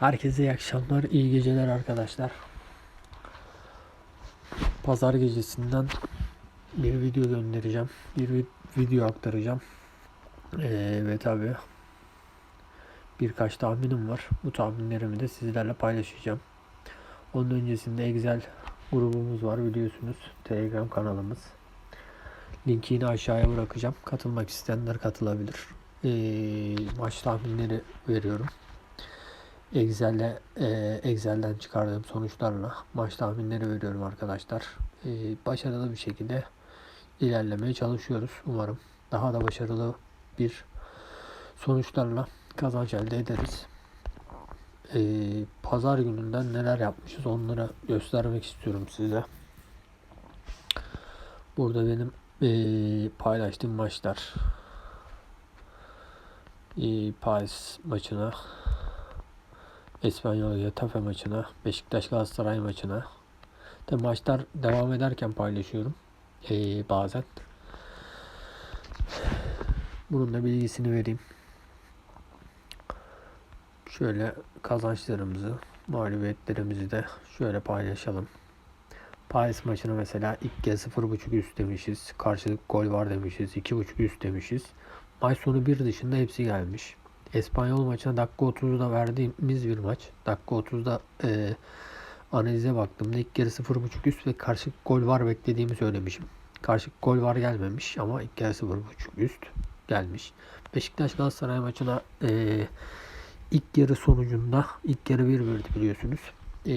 Herkese iyi akşamlar, iyi geceler arkadaşlar. Pazar gecesinden bir video göndereceğim. Bir vi- video aktaracağım. Ee, ve tabi birkaç tahminim var. Bu tahminlerimi de sizlerle paylaşacağım. Onun öncesinde Excel grubumuz var biliyorsunuz. Telegram kanalımız. Linki yine aşağıya bırakacağım. Katılmak isteyenler katılabilir. Ee, maç tahminleri veriyorum. Excel'le e, Excel'den çıkardığım sonuçlarla maç tahminleri veriyorum arkadaşlar. E, başarılı bir şekilde ilerlemeye çalışıyoruz. Umarım daha da başarılı bir sonuçlarla kazanç elde ederiz. E, Pazar gününden neler yapmışız onları göstermek istiyorum size. Burada benim paylaştığım maçlar. Paris maçına Espanyol Getafe maçına, Beşiktaş Galatasaray maçına. Tabi maçlar devam ederken paylaşıyorum. Ee, bazen. Bunun da bilgisini vereyim. Şöyle kazançlarımızı, mağlubiyetlerimizi de şöyle paylaşalım. Paris maçına mesela ilk kez 0.5 üst demişiz. Karşılık gol var demişiz. 2.5 üst demişiz. Maç sonu bir dışında hepsi gelmiş. Espanyol maçına dakika 30'da verdiğimiz bir maç. Dakika 30'da e, analize baktığımda ilk yarı 0.5 üst ve karşı gol var beklediğimi söylemişim. Karşı gol var gelmemiş ama ilk yarı 0.5 üst gelmiş. Beşiktaş Galatasaray maçına e, ilk yarı sonucunda ilk yarı 1-1'di biliyorsunuz. E,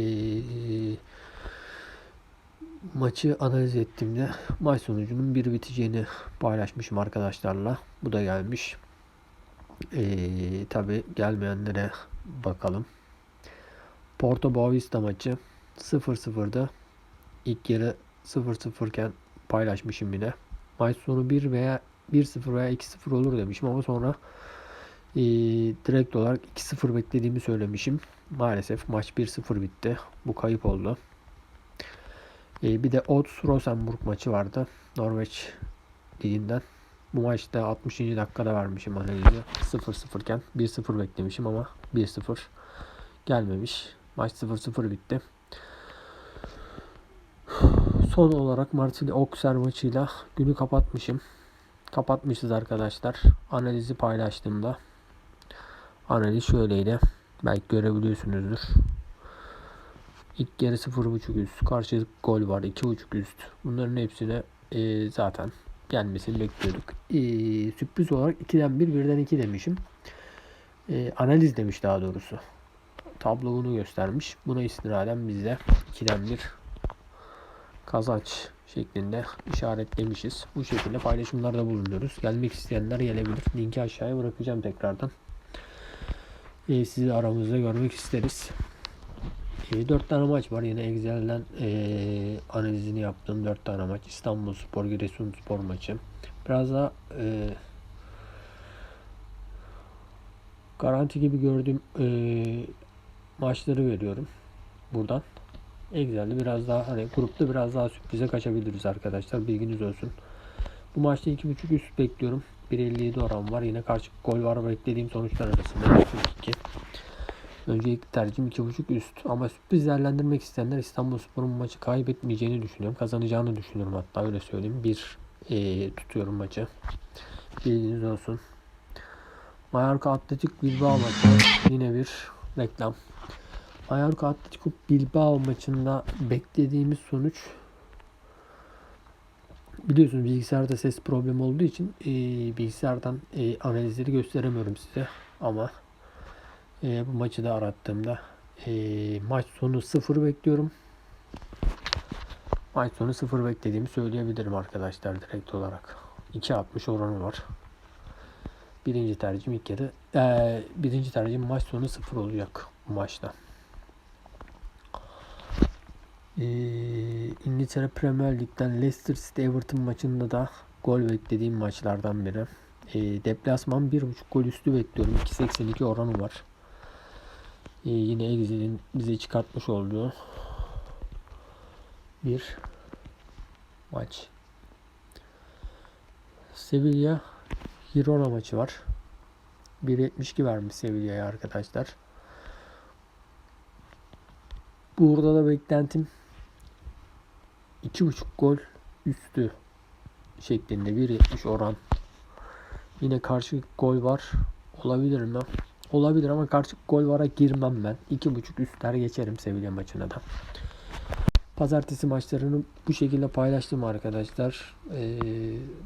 maçı analiz ettiğimde maç sonucunun bir biteceğini paylaşmışım arkadaşlarla. Bu da gelmiş. Ee, Tabi gelmeyenlere bakalım. Porto Boavista maçı 0-0'da ilk yarı 0-0 iken paylaşmışım yine. Maç sonu 1 veya 1-0 veya 2-0 olur demişim ama sonra e, direkt olarak 2-0 beklediğimi söylemişim. Maalesef maç 1-0 bitti. Bu kayıp oldu. E, bir de Ods Rosenborg maçı vardı. Norveç liginden. Bu maçta 60. dakikada vermişim analizi. 0-0 iken 1-0 beklemişim ama 1-0 gelmemiş. Maç 0-0 bitti. Son olarak Marsilya Auxerre maçıyla günü kapatmışım. Kapatmışız arkadaşlar. Analizi paylaştığımda analiz şöyleydi. Belki görebiliyorsunuzdur. İlk yarı 0.5 üst. Karşılık gol var. 2.5 üst. Bunların hepsine e, zaten gelmesini bekliyorduk. Ee, sürpriz olarak 2'den 1, 1'den 2 demişim. Ee, analiz demiş daha doğrusu. Tablo bunu göstermiş. Buna istinaden biz de 2'den 1 kazanç şeklinde işaretlemişiz. Bu şekilde paylaşımlarda bulunuyoruz. Gelmek isteyenler gelebilir. Linki aşağıya bırakacağım tekrardan. Ee, sizi aramızda görmek isteriz. E, 4 tane maç var. Yine Excel'den e, analizini yaptığım 4 tane maç. İstanbul Spor, Giresun Spor maçı. Biraz daha e, garanti gibi gördüğüm e, maçları veriyorum. Buradan. Excel'de biraz daha hani grupta biraz daha sürprize kaçabiliriz arkadaşlar. Bilginiz olsun. Bu maçta 2.5 üst bekliyorum. 1.57 oran var. Yine karşı gol var beklediğim sonuçlar arasında. 2 Öncelikli tercihim 2.5 üst. Ama sürpriz değerlendirmek isteyenler İstanbul Spor'un maçı kaybetmeyeceğini düşünüyorum. Kazanacağını düşünüyorum hatta öyle söyleyeyim. Bir e, tutuyorum maçı. Bilginiz olsun. Mallorca Atletik Bilbao maçı. Yine bir reklam. Mallorca Atletico Bilbao maçında beklediğimiz sonuç biliyorsunuz bilgisayarda ses problemi olduğu için e, bilgisayardan e, analizleri gösteremiyorum size ama e, bu maçı da arattığımda e, maç sonu 0 bekliyorum. Maç sonu 0 beklediğimi söyleyebilirim arkadaşlar direkt olarak. 2.60 oranı var. Birinci tercihim ilk yarı. E, birinci tercihim maç sonu 0 olacak bu maçta. E, İngiltere Premier Lig'den Leicester City Everton maçında da gol beklediğim maçlardan biri. E, deplasman 1.5 gol üstü bekliyorum. 2.82 oranı var. Ee, yine Excel'in bize çıkartmış olduğu bir maç. Sevilla Girona maçı var. 1.72 vermiş Sevilla'ya arkadaşlar. Burada da beklentim 2.5 gol üstü şeklinde 1.70 oran. Yine karşı gol var. Olabilir mi? Olabilir ama karşı gol vara girmem ben. 2.5 üstler geçerim Sevilla maçına da. Pazartesi maçlarını bu şekilde paylaştım arkadaşlar. Ee,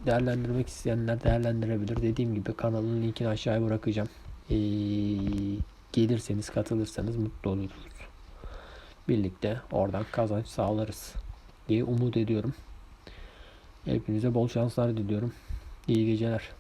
değerlendirmek isteyenler değerlendirebilir. Dediğim gibi kanalın linkini aşağıya bırakacağım. Ee, gelirseniz katılırsanız mutlu oluruz. Birlikte oradan kazanç sağlarız diye umut ediyorum. Hepinize bol şanslar diliyorum. İyi geceler.